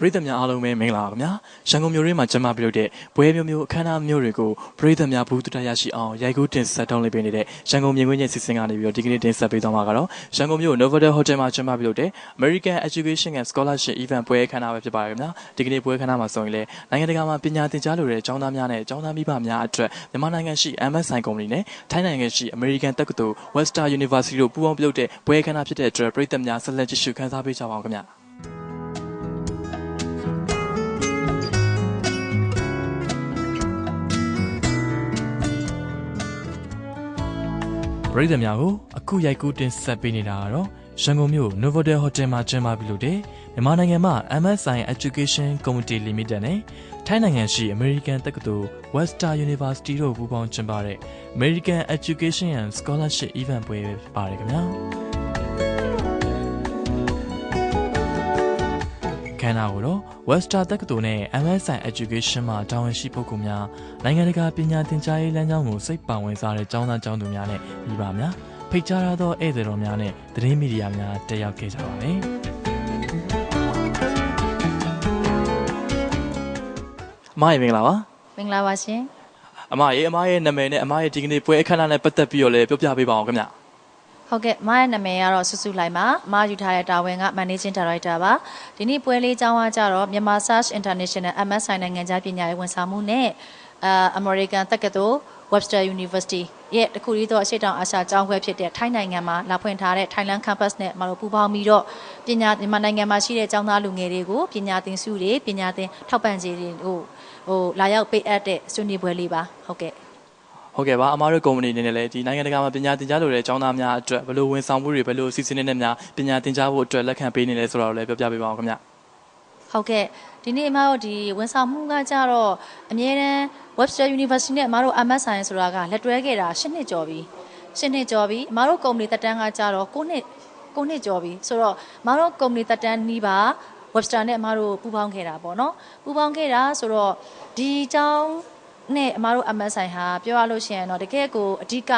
ပရိသတ်များအားလုံးပဲမင်္ဂလာပါခင်ဗျာရန်ကုန်မြို့ရင်းမှာကျင်းပပြုလုပ်တဲ့ပွဲမျိုးမျိုးအခမ်းအနားမျိုးတွေကိုပရိသတ်များဘူးတူတရရှိအောင်ရိုက်ကူးတင်ဆက်တောင်းလေးပေးနေတဲ့ရန်ကုန်မြင်ကွင်းရဲ့စီစဉ်ကနေပြီးတော့ဒီကနေ့တင်ဆက်ပေးသွားမှာကတော့ရန်ကုန်မြို့ Novotel Hotel မှာကျင်းပပြုလုပ်တဲ့ American Education and Scholarship Event ပွဲအခမ်းအနားပဲဖြစ်ပါတယ်ခင်ဗျာဒီကနေ့ပွဲအခမ်းအနားမှာဆိုရင်လည်းနိုင်ငံတကာမှာပညာသင်ကြားလိုတဲ့ကျောင်းသားများနဲ့ကျောင်းသားမိဘများအတွက်မြန်မာနိုင်ငံရှိ MSI ကုမ္ပဏီနဲ့ထိုင်းနိုင်ငံရှိ American တက္ကသိုလ် Western University တို့ပူးပေါင်းပြုလုပ်တဲ့ပွဲအခမ်းအနားဖြစ်တဲ့အတွက်ပရိသတ်များဆက်လက်ကြည့်ရှုခန်းစားပေးကြပါအောင်ခင်ဗျာ ပရိသတ်များကိုအခုရိုက်ကူးတင်ဆက်ပေးနေတာကတော့ရန်ကုန်မြို့ Novotel Hotel မှာကျင်းပပြုလုပ်တဲ့မြန်မာနိုင်ငံမှာ MSI Education Committee Limited နဲ့ထိုင်းနိုင်ငံရှိ American တက္ကသိုလ် Western University တို့ပူးပေါင်းကျင်းပတဲ့ American Education and Scholarship Event ပွဲပဲဖြစ်ပါတယ်ခင်ဗျာ ခန္ဓာကိုယ်တော့ Western တက္ကသိုလ်နဲ့ MSI Education မှာတာဝန်ရှိပုဂ္ဂိုလ်များနိုင်ငံတကာပညာသင်ကြားရေးလမ်းကြောင်းကိုစိတ်ပါဝင်စားတဲ့ကျောင်းသားကျောင်းသူများနဲ့မိဘများဖိတ်ကြားရသောဧည့်သည်တော်များနဲ့သတင်းမီဒီယာများတက်ရောက်ခဲ့ကြပါမယ်။အမရေမင်္ဂလာပါမင်္ဂလာပါရှင်။အမရေအမရဲ့နာမည်နဲ့အမရဲ့ဒီကနေ့ပွဲအခမ်းအနားနဲ့ပတ်သက်ပြီးတော့လည်းပြောပြပေးပါအောင်ခင်ဗျ။ ဟုတ်ကဲ့မရဲ့နာမည်ကတော့ဆုစုလိုက်ပါမယူထားတဲ့တာဝန်က Managing Director ပါဒီနေ့ပွဲလေးကျောင်းအားကြတော့မြန်မာ Search International MSI နိုင်ငံခြားပညာရေးဝန်ဆောင်မှုနဲ့အာ American တက္ကသိုလ် Webster University ရဲ့တခုလေးတော့အရှိတောင်အာရှကျောင်းခွဲဖြစ်တဲ့ထိုင်းနိုင်ငံမှာလာဖွင့်ထားတဲ့ Thailand Campus နဲ့မတော်ပူးပေါင်းပြီးတော့ပညာမြန်မာနိုင်ငံမှာရှိတဲ့ကျောင်းသားလူငယ်တွေကိုပညာသင်စုတွေပညာသင်ထောက်ပံ့ကြေးတွေကိုဟိုလာရောက်ပေးအပ်တဲ့ဆွေးနွေးပွဲလေးပါဟုတ်ကဲ့ ဟုတ်ကဲ့ပါအမားတို့ကုမ္ပဏီအနေနဲ့လည်းဒီနိုင်ငံတကာမှာပညာသင်ကြားလိုတဲ့ကျောင်းသားများအတွက်ဘယ်လိုဝန်ဆောင်မှုတွေဘယ်လိုအစီအစဉ်တွေနဲ့များပညာသင်ကြားဖို့အတွက်လက်ခံပေးနေလဲဆိုတာကိုလည်းပြောပြပေးပါအောင်ခင်ဗျဟုတ်ကဲ့ဒီနေ့အမတို့ဒီဝန်ဆောင်မှုကကြတော့အမြဲတမ်း Webster University နဲ့အမတို့ MSI ဆိုတာကလက်တွဲခဲ့တာ၈နှစ်ကျော်ပြီ၈နှစ်ကျော်ပြီအမတို့ကုမ္ပဏီတက်တန်းကကြတော့9နှစ်9နှစ်ကျော်ပြီဆိုတော့အမတို့ကုမ္ပဏီတက်တန်းနီးပါ Webster နဲ့အမတို့ပူးပေါင်းခဲ့တာပေါ့နော်ပူးပေါင်းခဲ့တာဆိုတော့ဒီအကြောင်း နဲ့အမတို့ MSI ဟာပြောရလို့ရှိရင်တော့တကယ်ကိုအဓိက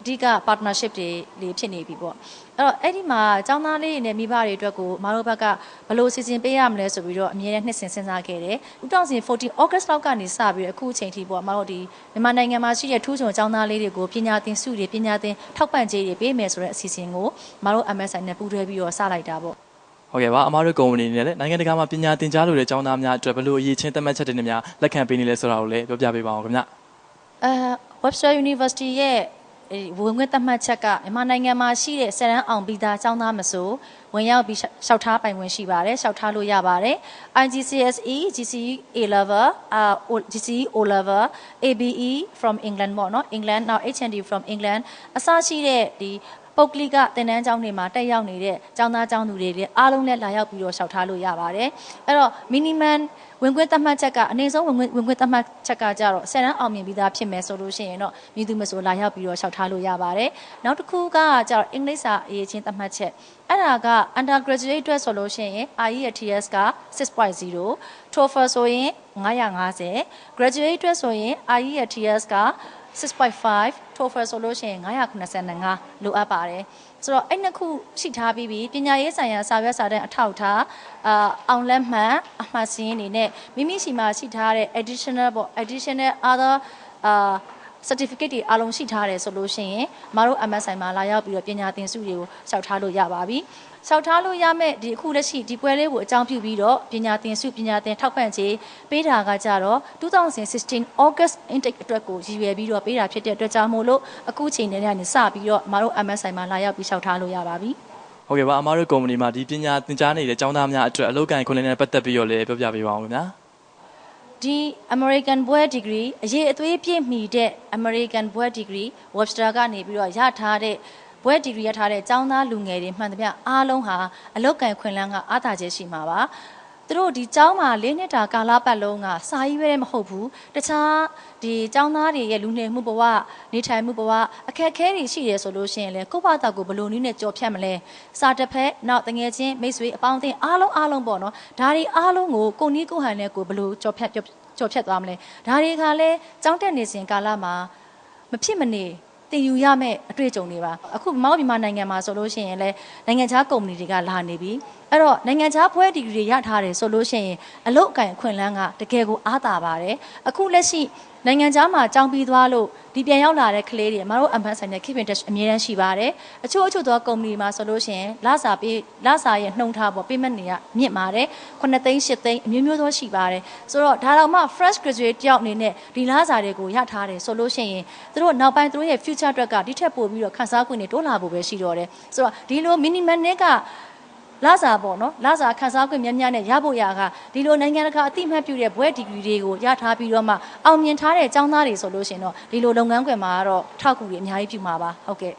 အဓိက partnership တွေလေးဖြစ်နေပြီပေါ့အဲ့တော့အဲ့ဒီမှာចောင်းသားလေးတွေနဲ့မိဘတွေအတွက်ကိုမတို့ဘက်ကဘယ်လိုစီစဉ်ပေးရမလဲဆိုပြီးတော့အမြဲတမ်းနှစ်စဉ်စဉ်းစားခဲ့တယ်2014 August လောက်ကနေစပြီးတော့အခုအချိန်ထိပေါ့မတို့ဒီမြန်မာနိုင်ငံမှာရှိတဲ့ထူးချွန်ចောင်းသားလေးတွေကိုပညာသင်စုတွေပညာသင်ထောက်ပံ့ကြေးတွေပေးမယ်ဆိုတဲ့အစီအစဉ်ကိုမတို့ MSI နဲ့ပူးတွဲပြီးတော့စလိုက်တာပေါ့ ဟုတ်ကဲ့ပါအမားတို့ကုမ္ပဏီအနေနဲ့လည်းနိုင်ငံတကာမှာပညာသင်ကြားလိုတဲ့ကျောင်းသားများအတွက်ဘယ်လိုအရေးချင်းသတ်မှတ်ချက်တွေနဲ့များလက်ခံပေးနေလဲဆိုတာကိုလည်းပြောပြပေးပါအောင်ခင်ဗျအဲ Webster University ရဲ့အဲဒီဝင်ခွင့်သတ်မှတ်ချက်ကမြန်မာနိုင်ငံမှာရှိတဲ့ဆယ်တန်းအောင်ပြီးသားကျောင်းသားမဆိုဝင်ရောက်ပြီးလျှောက်ထားပိုင်ခွင့်ရှိပါတယ်လျှောက်ထားလို့ရပါတယ် IGCSE GCE A level အာ GCE O level ABE from England ပေါ့နော် England now HND from England အစရှိတဲ့ဒီ ပုတ်ကလိကတင်တန်းကျောင်းတွေမှာတက်ရောက်နေတဲ့ကျောင်းသားကျောင်းသူတွေလည်းအားလုံးလည်းလာရောက်ပြီးတော့လျှောက်ထားလို့ရပါတယ်အဲ့တော့ minimum ဝင်ခွင့်သတ်မှတ်ချက်ကအနည်းဆုံးဝင်ခွင့်ဝင်ခွင့်သတ်မှတ်ချက်ကကြတော့ဆယ်တန်းအောင်မြင်ပြီးသားဖြစ်မယ်ဆိုလို့ရှိရင်တော့မြည်သူမဆိုလာရောက်ပြီးတော့လျှောက်ထားလို့ရပါတယ်နောက်တစ်ခုကကြတော့အင်္ဂလိပ်စာအရေးချင်းသတ်မှတ်ချက်အဲ့ဒါက undergraduate အတွက်ဆိုလို့ရှိရင် IELTS က6.0 TOEFL ဆိုရင်950 graduate အတွက်ဆိုရင် IELTS က 6.5 TOEFL ဆိုလို့ရှိရင်985လိုအပ်ပါတယ်ဆိုတော့အဲ့နှစ်ခုရှိထားပြီးပြီပညာရေးဆိုင်ရာစာရွက်စာတမ်းအထောက်အထားအာအောင်လက်မှန်အမှတ်စင်းအနေနဲ့မိမိရှိမှရှိထားတဲ့ additional ပေါ့ additional other အာ certificate တွေအားလုံးရှိထားတယ်ဆိုလို့ရှိရင်မတို့ MSI မှာလာရောက်ပြီးတော့ပညာသင်စုတွေကိုလျှောက်ထားလို့ရပါပြီ။ လျှောက်ထားလို့ရမဲ့ဒီအခုလက်ရှိဒီပွဲလေးကိုအကြောင်းပြုပြီးတော့ပညာသင်စုပညာသင်ထောက်ပံ့ခြင်းပေးတာကကြတော့2016 August intake အတွက်ကိုရည်ရွယ်ပြီးတော့ပေးတာဖြစ်တဲ့အတွက်ကြောင့်မို့လို့အခုချိန်နဲ့ကနေစပြီးတော့မတို့ MSI မှာလာရောက်ပြီးလျှောက်ထားလို့ရပါပြီ။ဟုတ်ကဲ့ပါအမားတို့ကုမ္ပဏီမှာဒီပညာသင်ကြားနေတဲ့ကျောင်းသားများအတွက်အလုပ်ကိုင်ခွင့်နဲ့ပတ်သက်ပြီးတော့လည်းပြောပြပေးပါအောင်ခင်ဗျာဒီ American ဘွဲ degree အရေးအသွေးပြည့်မီတဲ့ American ဘွဲ degree Webster ကနေပြီးတော့ရထားတဲ့ ဘွဲ degree ရထားတဲ့ကျောင်းသားလူငယ်တွေမှန်သမျှအားလုံးဟာအလောက်ကန်ခွင့်လန်းကအားသာချက်ရှိမှာပါသူတို့ဒီကျောင်းမှာ၄နှစ်တာကာလပတ်လုံးကစာရေးပဲမဟုတ်ဘူးတခြားဒီကျောင်းသားတွေရဲ့လူနေမှုဘဝနေထိုင်မှုဘဝအခက်အခဲတွေရှိတယ်ဆိုလို့ရှိရင်လေကိုယ့်ဘာသာကိုဘယ်လိုနည်းနဲ့ကြော်ဖြတ်မလဲစာတစ်ဖက်နောက်တငယ်ချင်းမိတ်ဆွေအပေါင်းအသင်းအားလုံးအားလုံးပေါ့နော်ဒါတွေအားလုံးကိုကိုနီးကိုဟန်နဲ့ကိုဘယ်လိုကြော်ဖြတ်ကြော်ဖြတ်သွားမလဲဒါတွေကလည်းကျောင်းတက်နေစဉ်ကာလမှာမဖြစ်မနေ တင်ယူရမယ့်အတွေ့အကြုံတွေပါအခုမောက်မြန်မာနိုင်ငံမှာဆိုလို့ရှိရင်လည်းနိုင်ငံခြားကုမ္ပဏီတွေကလာနေပြီအဲ့တော့နိုင်ငံခြားဘွဲဒီဂရီတွေရထားတယ်ဆိုလို့ရှိရင်အလုတ်အကင်အခွင့်အလန်းကတကယ်ကိုအားတာပါတယ်အခုလက်ရှိနိုင်ငံခြားမှာကြောင်းပြီးသွားလို့ဒီပြန်ရောက်လာတဲ့ကလေးတွေအမတို့အမ်ဘတ်ဆိုင်နဲ့ keep in touch အမြဲတမ်းရှိပါတယ်အချို့အချို့သောကုမ္ပဏီမှာဆိုလို့ရှိရင်လစာပေးလစာရဲ့နှုံထားပေါ့ payment တွေကမြင့်ပါတယ်9သိန်း10သိန်းအမျိုးမျိုးသောရှိပါတယ်ဆိုတော့ဒါတော့မှ fresh graduate တယောက်အနေနဲ့ဒီလစာတွေကိုရထားတယ်ဆိုလို့ရှိရင်သူတို့နောက်ပိုင်းသူတို့ရဲ့ future အတွက်ကဒီထက်ပိုပြီးတော့ခန်းစား권တွေတိုးလာဖို့ပဲရှိတော့တယ်ဆိုတော့ဒီလို minimum နဲ့က လာစာပေါ့နော်လာစာခန်းစား권များများနဲ့ရဖို့ရကဒီလိုနိုင်ငံတကာအသိမှတ်ပြုတဲ့ဘွဲဒီဂရီတွေကိုရထားပြီးတော့မှအောင်မြင်ထားတဲ့ចောင်းသားတွေဆိုလို့ရှိရင်တော့ဒီလိုလုပ်ငန်းခွင်မှာကတော့ထောက်ကူတွေအများကြီးပြုမှာပါဟုတ်ကဲ့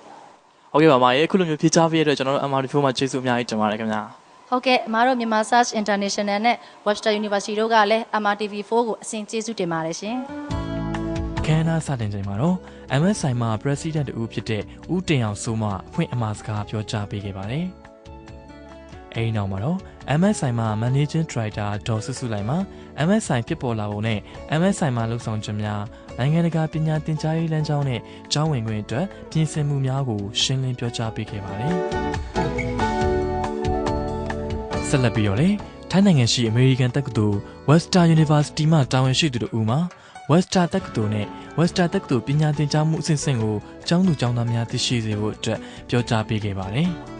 ဟုတ်ကဲ့ပါမရေအခုလိုမျိုးဖြေချပေးရတဲ့အတွက်ကျွန်တော်တို့ MRD4 မှာကျေးဇူးအများကြီးတင်ပါတယ်ခင်ဗျာဟုတ်ကဲ့အမတို့မြန်မာ Search International နဲ့ Webster University တို့ကလည်း MRTV4 ကိုအစဉ်ကျေးဇူးတင်ပါတယ်ရှင်ခန်းနာစတင်ချိန်မှာတော့ MS ဆိုင်မှာ President တူဖြစ်တဲ့ဦးတင်အောင်စိုးမှအဖွင့်အမှာစကားပြောကြားပေးခဲ့ပါတယ်။ အဲဒီနောက်မှာတော့ MS ဆိုင်မှာ Managing Director ဒေါ်စုစုလိုက်မှာ MS ဆိုင်ဖြစ်ပေါ်လာပုံနဲ့ MS ဆိုင်မှာလှုပ်ဆောင်ခြင်းများနိုင်ငံတကာပညာသင်ကြားရေးလမ်းကြောင်းနဲ့ကျောင်းဝင်ခွင့်အတွက်ပြင်ဆင်မှုများကိုရှင်းလင်းပြောကြားပေးခဲ့ပါတယ်။ဆက်လက်ပြီးတော့လေထိုင်းနိုင်ငံရှိ American တက္ကသိုလ် Western University မှတာဝန်ရှိသူတို့ဦးမှာ Western တက္ကသိုလ်နဲ့ Western တက္ကသိုလ်ပညာသင်ကြားမှုအဆင့်ဆင့်ကိုကျောင်းသူကျောင်းသားများသိရှိစေဖို့အတွက်ပြောကြားပေးခဲ့ပါတယ်။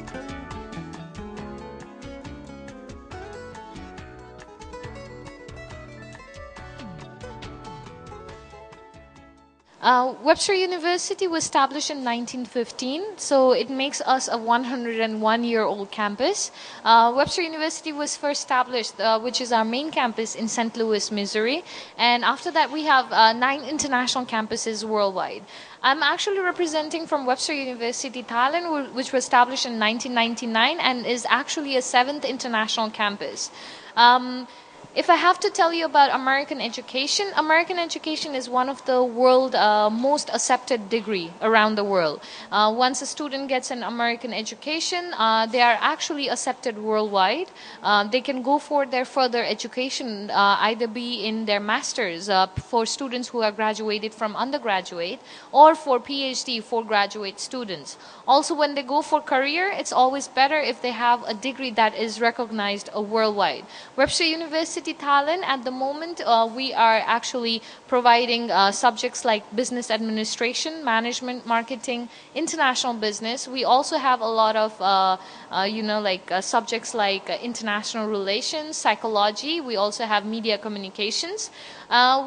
Uh, Webster University was established in 1915, so it makes us a 101 year old campus. Uh, Webster University was first established, uh, which is our main campus in St. Louis, Missouri, and after that, we have uh, nine international campuses worldwide. I'm actually representing from Webster University, Thailand, which was established in 1999 and is actually a seventh international campus. Um, if I have to tell you about American education, American education is one of the world uh, most accepted degree around the world. Uh, once a student gets an American education, uh, they are actually accepted worldwide. Uh, they can go for their further education, uh, either be in their masters uh, for students who are graduated from undergraduate, or for PhD for graduate students. Also, when they go for career, it's always better if they have a degree that is recognized worldwide. Webster University Thailand, at the moment, uh, we are actually providing uh, subjects like business administration, management, marketing, international business. We also have a lot of, uh, uh, you know, like uh, subjects like international relations, psychology. We also have media communications.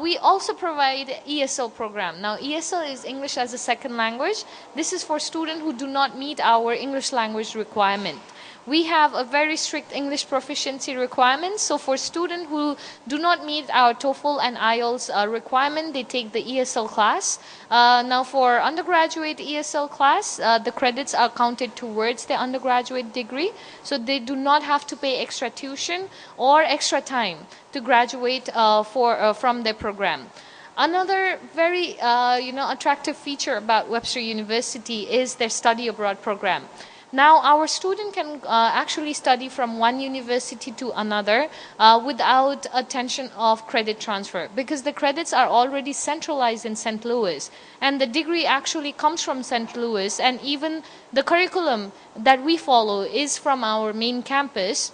We also provide ESL program. Now, ESL is English as a second language. This is for students who do not meet our English language requirement. We have a very strict English proficiency requirement. So for students who do not meet our TOEFL and IELTS uh, requirement, they take the ESL class. Uh, now for undergraduate ESL class, uh, the credits are counted towards the undergraduate degree. So they do not have to pay extra tuition or extra time to graduate uh, for, uh, from their program. Another very uh, you know attractive feature about Webster University is their study abroad program. Now, our student can uh, actually study from one university to another uh, without attention of credit transfer because the credits are already centralized in St. Louis and the degree actually comes from St. Louis and even the curriculum that we follow is from our main campus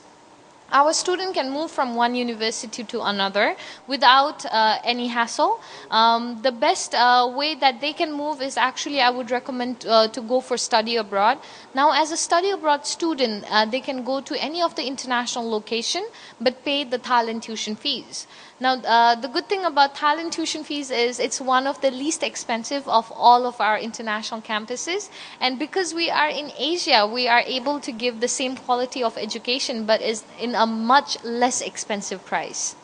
our student can move from one university to another without uh, any hassle. Um, the best uh, way that they can move is actually I would recommend uh, to go for study abroad. Now, as a study abroad student, uh, they can go to any of the international location but pay the Thailand tuition fees. Now, uh, the good thing about Thailand tuition fees is it's one of the least expensive of all of our international campuses. And because we are in Asia, we are able to give the same quality of education, but is in a much less expensive price.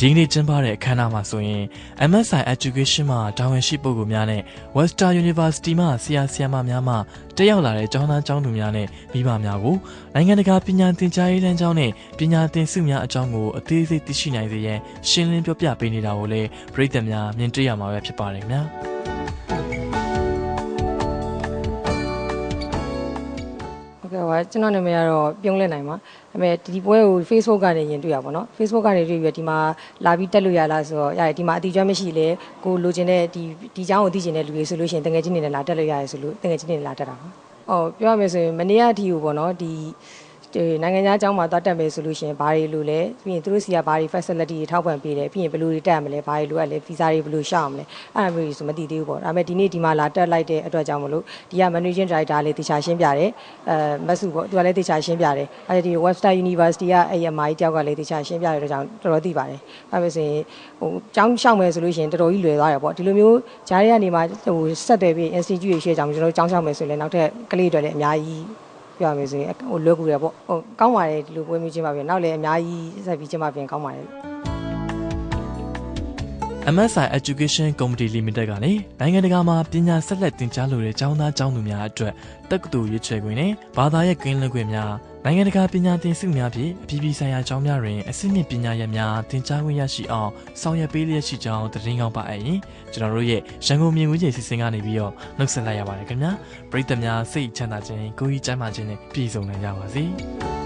ဒီကနေ့ကျင်းပတဲ့အခမ်းအနားမှာဆိုရင် MSI Education မှာတာဝန်ရှိပုဂ္ဂိုလ်များနဲ့ Western University မှဆရာဆရာမများမှတက်ရောက်လာတဲ့ကျောင်းသားကျောင်းသူများနဲ့မိဘများကိုနိုင်ငံတကာပညာသင်ကြားရေးလမ်းကြောင်းနဲ့ပညာသင်စုများအကြောင်းကိုအသေးစိတ်သိရှိနိုင်စေရန်ရှင်းလင်းပြောပြပေးနေတာကိုလည်းပြည်သက်များမြင်တွေ့ရမှာပဲဖြစ်ပါတယ်ခင်ဗျာ။ ပါကျွန်တော်နာမည်ကတော့ပြုံးလက်နိုင်ပါဒါပေမဲ့ဒီပွဲကို Facebook ကနေရင်တွေ့ရပါတော့ Facebook ကနေတွေ့ပြီးတော့ဒီမှာလာပြီးတက်လို့ရလားဆိုတော့ရတယ်ဒီမှာအတီကျွမ်းမရှိလေကိုလိုချင်တဲ့ဒီဒီเจ้าကိုသိချင်တဲ့လူတွေဆိုလို့ရှိရင်တကယ်ချင်းနေနဲ့လာတက်လို့ရတယ်ဆိုလို့တကယ်ချင်းနေနဲ့လာတက်တာပါ ဟောပြောရမယ်ဆိုရင်မနေ့ကအထိကိုပေါ့နော်ဒီဒီ နိုင်ငံခြားအကြောင်းမှာတွားတက်မယ်ဆိုလို့ရှိရင်ဘာတွေလိုလဲပြီးရင်သူတို့စီကဘာတွေ facility တွေထောက်ပံ့ပေးတယ်ပြီးရင်ဘယ်လိုတွေတက်ရမလဲဘာတွေလိုအပ်လဲ visa တွေဘယ်လိုရှောက်ရမလဲအဲ့ဒါမျိုးတွေဆိုမသိသေးဘူးပေါ့ဒါပေမဲ့ဒီနေ့ဒီမှာလာတက်လိုက်တဲ့အတွက်ကြောင့်မလို့ဒီက managing director လေးတေချာရှင်းပြတယ်အဲမဆုပေါ့သူကလည်းတေချာရှင်းပြတယ်အဲဒီ Webster University ကအဲ့ရမိုင်းတယောက်ကလည်းတေချာရှင်းပြတဲ့အတွက်ကြောင့်တော်တော်သိပါတယ်အဲ့ဒါဆိုရင်ဟိုကျောင်းရှောက်မယ်ဆိုလို့ရှိရင်တော်တော်ကြီးလွယ်သွားတယ်ပေါ့ဒီလိုမျိုးဂျားတွေကနေမှဟိုဆက်တယ်ပြီး institute တွေရှေ့ကြောင်ကျွန်တော်တို့ကျောင်းရှောက်မယ်ဆိုရင်လည်းနောက်ထပ်ကလေးတွေလည်းအများကြီး ပြောရမယ်ဆိုရင်ဟိုလွယ်ကူတယ်ပေါ့ဟိုကောင်းပါတယ်ဒီလိုပွဲမျိုးချင်းပါပြန်နောက်လည်းအများကြီးဆက်ပြီးချင်းပါပြန်ကောင်းပါတယ် MSI Education Committee Limited ကနေနိုင်ငံတကာမှာပညာဆက်လက်သင်ကြားလိုတဲ့ကျောင်းသားကျောင်းသူများအတွက်တက္ကသိုလ်ရွေးချယ်ခွင့်နဲ့ဘာသာရေးကင်းလွတ်ခွင့်များနိုင်ငံတကာပညာသင်ဆုများဖြင့်အပြည်ပြည်ဆိုင်ရာကျောင်းများတွင်အဆင့်မြင့်ပညာရပ်များသင်ကြားခွင့်ရရှိအောင်ဆောင်ရွက်ပေးလျက်ရှိကြောင်းသတင်းကောင်းပါအရင်ကျွန်တော်တို့ရဲ့ရန်ကုန်မြင်ကွင်းကျစီစဉ်ကနေပြီးတော့နှုတ်ဆက်လိုက်ရပါတယ်ခင်ဗျာပရိသတ်များစိတ်ချမ်းသာခြင်းကိုယ်ကြီးကျန်းမာခြင်းနဲ့ပြည့်စုံနိုင်ကြပါစေ။